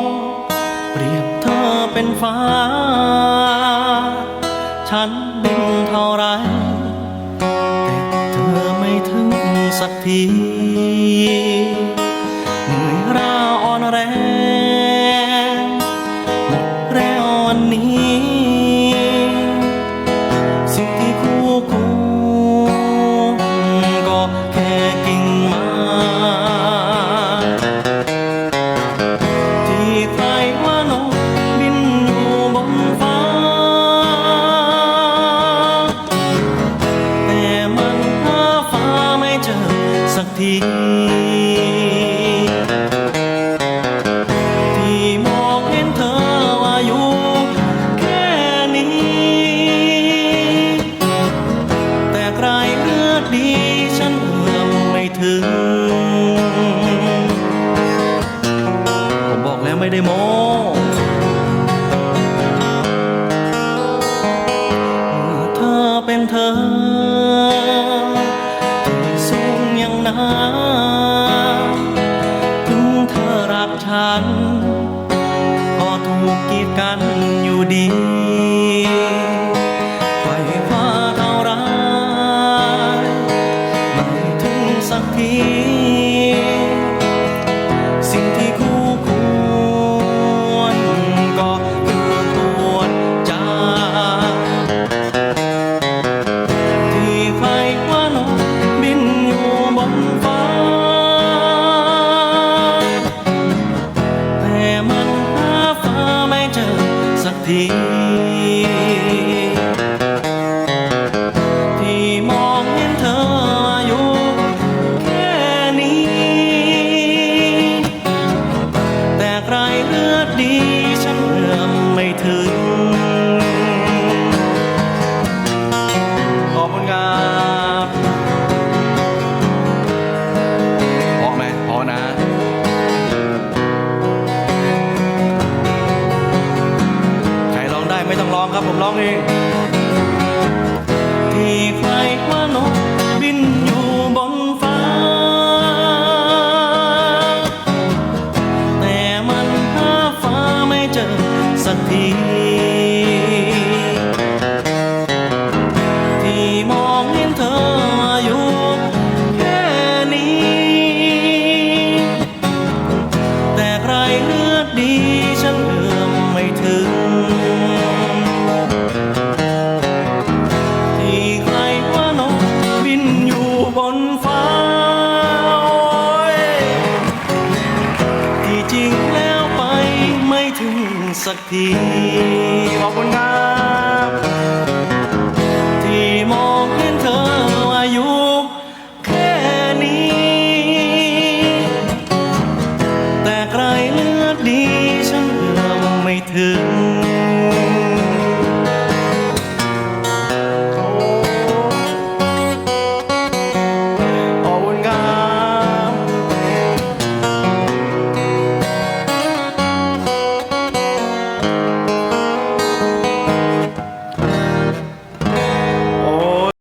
งเปรียบเธอเป็นฟ้า ฉันบินเท่าไร แต่เธอไม่ถึงสักที เหนื่อยราอ่อนแรง งเธอ สูงอย่างน้ำถึงเธอรักฉัน 你 ต้ร้องครับผมร้องเองที่ใครว่านบินอยู่บนฟ้า แต่มันหาฟ้าไม่เจอสักที สักที ขอบคุณครับที่มองเห็นเธออายุแค่นี้ แต่ใครเลือดดีฉันเราไม่ถึง